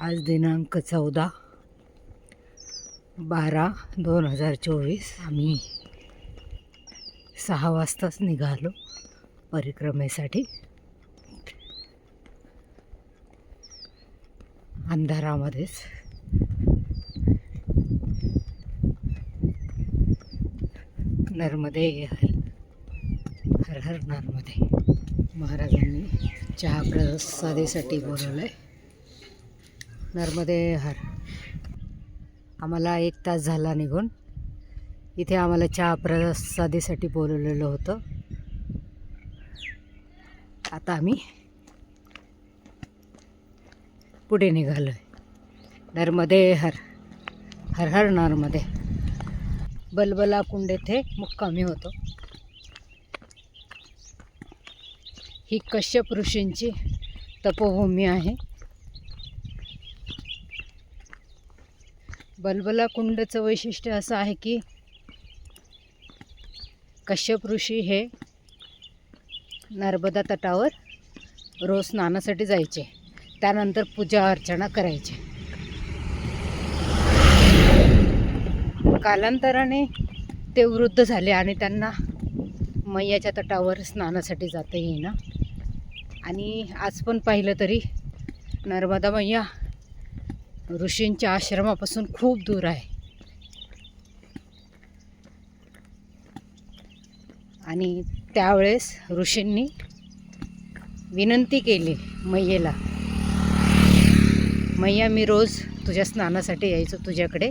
आज दिनांक चौदा बारा दोन हजार चोवीस. आम्ही सहा वाजताच निघालो परिक्रमेसाठी. अंधारामध्येच. नर्मदे हर हर हर नर्मदे. महाराजांनी चहा प्रसादीसाठी बोलवलं आहे नर्मदे हर. आम्हाला एक तास झाला निघून. इथे आम्हाला चहा प्रसादीसाठी बोलवलेलं होतं. आता आम्ही पुढे निघालो आहे नर्मदे हर. हर हर नर्मदे बलबला कुंड येथे मुक्कामी होतो. ही कश्यप ऋषींची तपोभूमी आहे. बलबला कुंडचं वैशिष्ट्य असं आहे की कश्यप ऋषी हे नर्मदा तटावर रोज स्नानासाठी जायचे. त्यानंतर पूजा अर्चना करायचे. कालांतराने ते वृद्ध झाले आणि त्यांना मैयाच्या तटावर स्नानासाठी जाता येईना. आणि आज पण पाहिलं तरी नर्मदा मैया ऋषींच्या आश्रमापासून खूप दूर आहे. आणि त्यावेळेस ऋषींनी विनंती केली मैयेला मैया मी रोज तुझ्या स्नानासाठी यायचो तुझ्याकडे.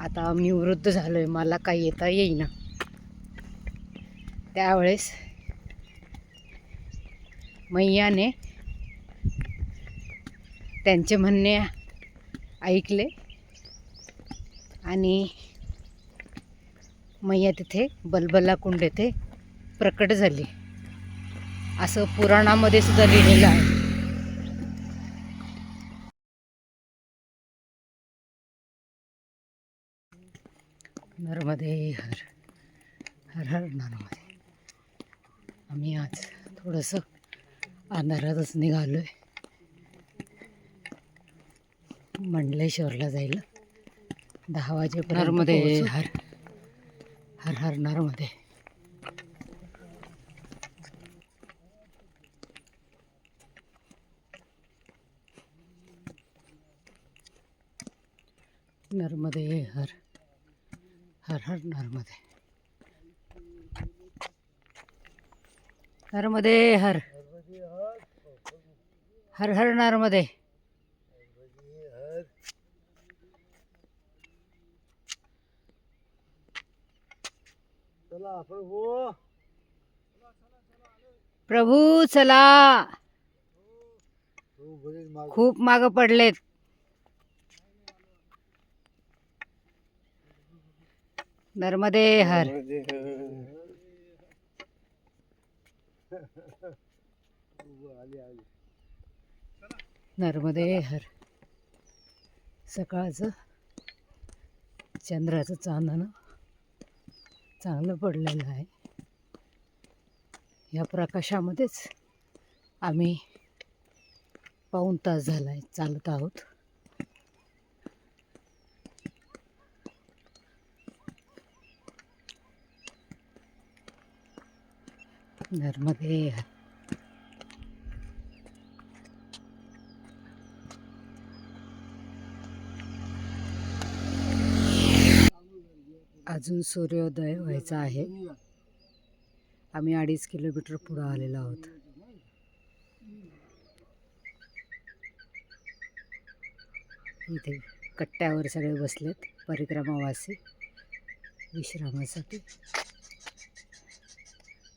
आता मी वृद्ध झालो आहे मला काही येता येईना. त्यावेळेस मैयाने त्यांचे म्हणणे ऐकले. आणि मैया तिथे बलबला कुंड येथे प्रकट झाली. असं पुराणामध्ये सुद्धा लिहिलेलं आहे. नर्मदे हर हर हर नर्मदे. आम्ही आज थोडंसं अंधारातच निघालो आहे मंडलेश्वरला जायला दहा वाजेपर्यंत नर्मदे हर हर हर नर्मदे. नर्मदे हर हर हर नर्मदे. नर्मदे हर हर हर नर्मदे. चला प्रभू प्रभू चला. खूप माग पडलेत. नर्मदे हर. नर्मदे हर. सकाळचं चंद्राचं चांदणं चांगलं पडलेलं आहे. या प्रकाशामध्येच आम्ही पाऊण तास झाला आहे चालत आहोत. नर्मदे अजून सूर्योदय व्हायचा आहे. आम्ही अडीच किलोमीटर पुढं आलेलो आहोत. इथे कट्ट्यावर सगळे बसलेत परिक्रमावासी. विश्रामासाठी.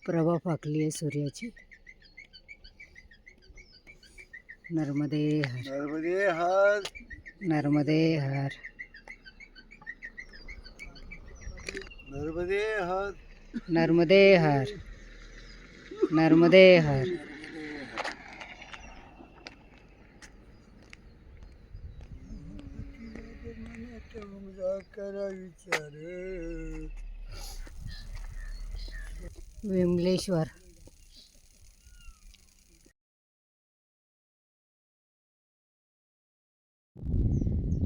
प्रभा फाकली आहे सूर्याची. नर्मदे हर. नर्मदे हर. नर्मदे हर. नर्मदे हर। नर्मदे हर। नर्मदे हर। विमलेश्वर।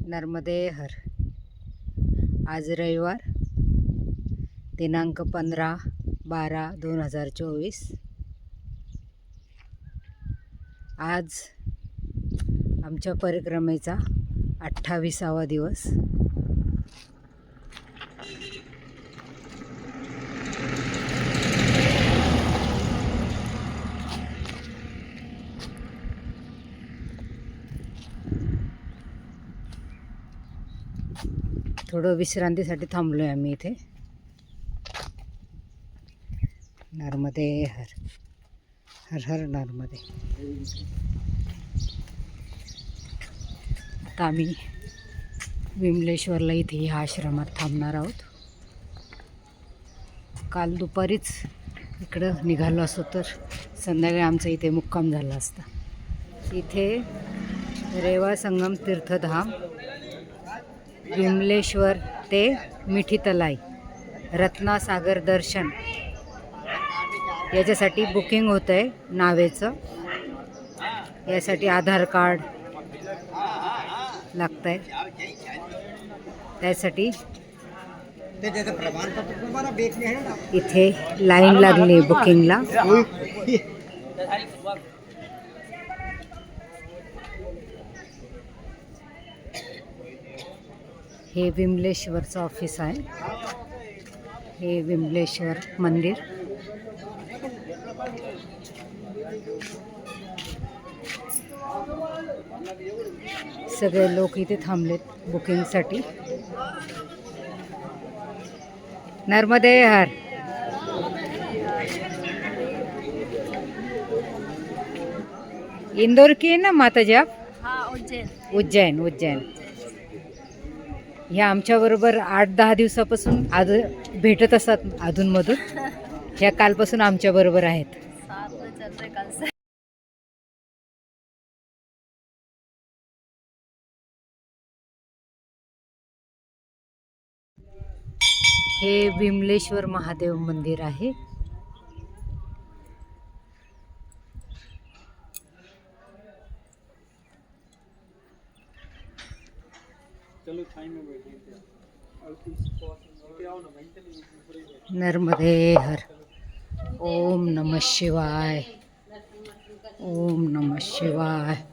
नर्मदे हर। आज रविवार। दिनांक पंधरा बारा दोन हजार चोवीस. आज आमच्या परिक्रमेचा अठ्ठावीसावा दिवस. थोडं विश्रांतीसाठी थांबलो आहे आम्ही इथे. नर्मदे हर हर हर नर्मदे आता आम्ही विमलेश्वरला इथे ह्या आश्रमात थांबणार आहोत. काल दुपारीच इकडं निघालो असतो तर संध्याकाळी आमचा इथे मुक्काम झाला असता. इथे रेवा संगम तीर्थधाम विमलेश्वर ते मिठी तलाई रत्नासागर दर्शन याच्यासाठी बुकिंग होतं आहे नावेचं. यासाठी आधार कार्ड लागतं आहे त्यासाठी इथे लाईन लागली बुकिंगला. हे विमलेश्वरचं ऑफिस आहे. हे विमलेश्वर मंदिर. सगळे लोक इथे थांबलेत बुकिंगसाठी. नर्मदे हर. इंदौर की आहे ना माता जी आप? हाँ उज्जैन. उज्जैन उज्जैन. ह्या आमच्याबरोबर आठ दहा दिवसापासून आद भेटत असतात अधूनमधून. ह्या कालपासून आमच्याबरोबर आहेत. हे विमलेश्वर महादेव मंदिर आहे. नर्मदे हर। ओम नमः शिवाय। ओम नमः शिवाय।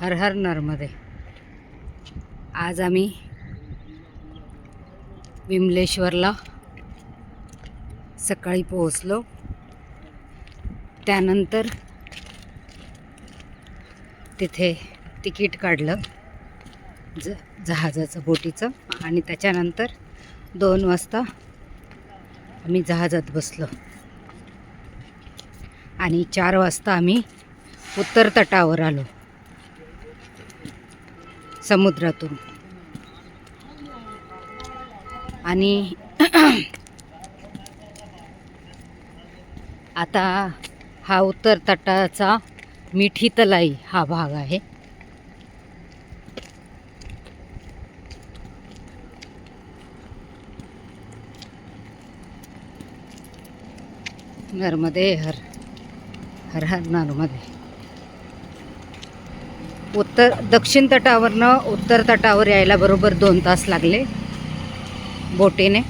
हर हर नर्मदे. आज आम्ही विमलेश्वरला सकाळी पोहोचलो. त्यानंतर तिथे तिकीट काढलं ज जहाजाचं बोटीचं. आणि त्याच्यानंतर दोन वाजता आम्ही जहाजात बसलो. आणि चार वाजता आम्ही उत्तर तटावर आलो. समुद्रातून. आणि आता हा उत्तर तटाचा मिठी तलाई हा भाग आहे. नर्मदे हर हर हर नर्मदे. उत्तर दक्षिण तटावरनं उत्तर तटावर यायला बरोबर दोन तास लागले. बोटीने.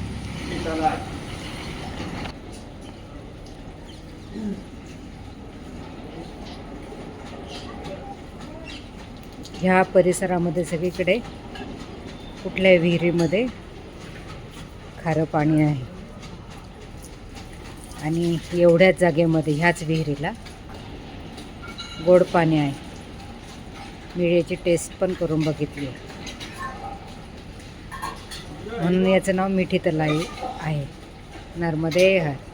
ह्या परिसरामध्ये सगळीकडे कुठल्याही विहिरीमध्ये खारं पाणी आहे? आणि एवढ्याच जागेमध्ये ह्याच विहिरीला गोड पाणी आहे. मी याची टेस्ट पण करून बघितली. म्हणून याचं नाव मिठी तलाई आहे. नर्मदे हर.